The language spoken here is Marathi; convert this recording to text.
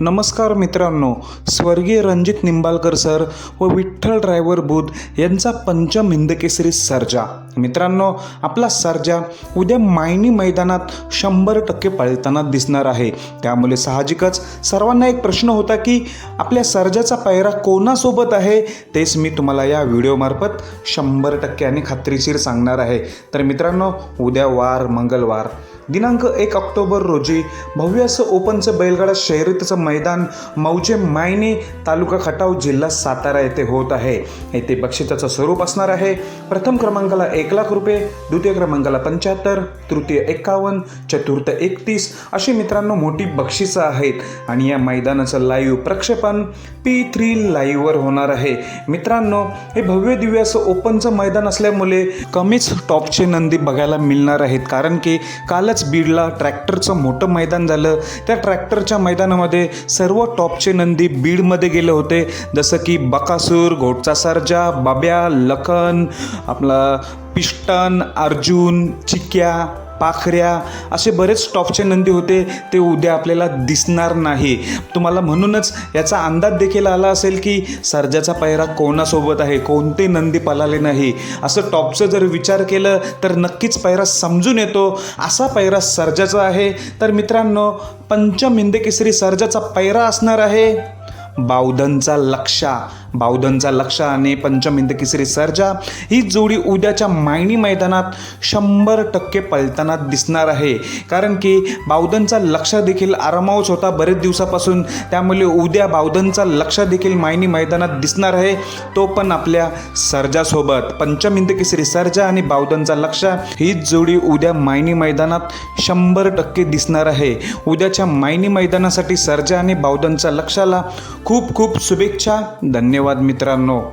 नमस्कार मित्रांनो स्वर्गीय रणजित निंबाळकर सर व विठ्ठल ड्रायव्हर बुध यांचा पंचम हिंदकेसरी सर्जा. मित्रांनो आपला सर्जा उद्या मायनी मैदानात शंभर टक्के पळताना दिसणार आहे. त्यामुळे साहजिकच सर्वांना एक प्रश्न होता की आपल्या सर्जाचा पायरा कोणासोबत आहे? तेच मी तुम्हाला या व्हिडिओमार्फत शंभर टक्के आणि खात्रीशीर सांगणार आहे. तर मित्रांनो उद्या वार मंगळवार दिनांक एक ऑक्टोबर रोजी भव्य असं ओपनचं बैलगाडा शर्यतीचं मैदान मौजे मायनी तालुका खटाव जिल्हा सातारा येथे होत आहे. येथे बक्षिसाचं स्वरूप असणार आहे. प्रथम क्रमांकाला एक एक लाख रुपये द्वितीय क्रमांकाला पंच्याहत्तर तृतीय एकावन्न चतुर्थ एकतीस अशी मित्रांनो मोठी बक्षिसं आहेत. आणि या मैदानाचं लाईव्ह प्रक्षेपण पी थ्री लाईव्हवर होणार आहे. मित्रांनो हे भव्य दिव्य असं ओपनचं मैदान असल्यामुळे कमीच टॉपचे नंदी बघायला मिळणार आहेत. कारण की कालच बीडला ट्रॅक्टरचं मोठं मैदान झालं. त्या ट्रॅक्टरच्या मैदानामध्ये सर्व टॉपचे नंदी बीडमध्ये गेले होते. जसं की बकासूर घोटचा सरजा बाब्या लखन आपला पिष्टन अर्जुन चिक्या पाखऱ्या असे बरेच टॉपचे नंदी होते ते उद्या आपल्याला दिसणार नाही. तुम्हाला म्हणूनच याचा अंदाज देखील आला असेल की सर्जाचा पायरा कोणासोबत आहे? कोणते नंदी पलाले नाही? असं टॉपचं जर विचार केलं तर नक्कीच पायरा समजून येतो. असा पायरा सर्जाचा आहे. तर मित्रांनो पंचम हिंदकेसरी सर्जाचा पायरा असणार आहे. बावधनचा लक्षा बावधनचा लक्षा आणि पंचम किसरी सर्जा ही जोडी उद्याच्या मायनी मैदानात शंभर टक्के पळताना दिसणार आहे. कारण की बावधनचा लक्ष देखील आरामावच होता बरेच दिवसापासून. त्यामुळे उद्या बावधनचा लक्ष देखील मायनी मैदानात दिसणार आहे. तो पण आपल्या सर्जासोबत. पंचम किसरी सर्जा आणि बावधनचा लक्ष ही जोडी उद्या मायनी मैदानात शंभर टक्के दिसणार आहे. उद्याच्या मायनी मैदानासाठी सर्जा आणि बावधनचा लक्षाला खूप खूप शुभेच्छा. धन्यवाद मित्रांनो.